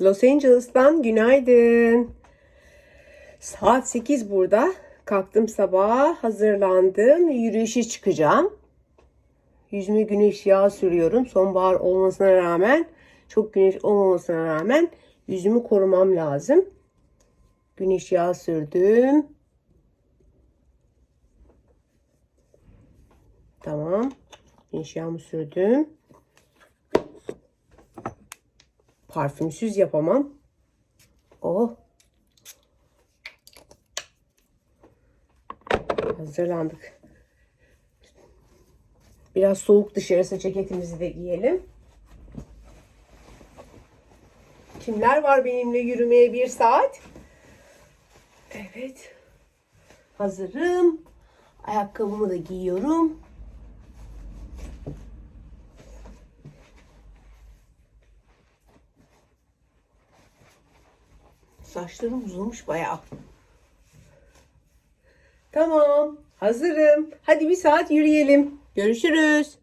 Los Angeles'tan günaydın. Saat 8 burada. Kalktım sabah, hazırlandım. Yürüyüşe çıkacağım. Yüzüme güneş yağı sürüyorum. Sonbahar olmasına rağmen, çok güneş olmamasına rağmen yüzümü korumam lazım. Güneş yağı sürdüm. Tamam. Güneş yağımı sürdüm. Parfümsüz yapamam. Oh. Hazırlandık. Biraz soğuk dışarısı ceketimizi de giyelim. Kimler var benimle yürümeye bir saat? Evet. Hazırım. Ayakkabımı da giyiyorum. Saçlarım uzamış bayağı. Tamam, hazırım. Hadi bir saat yürüyelim. Görüşürüz.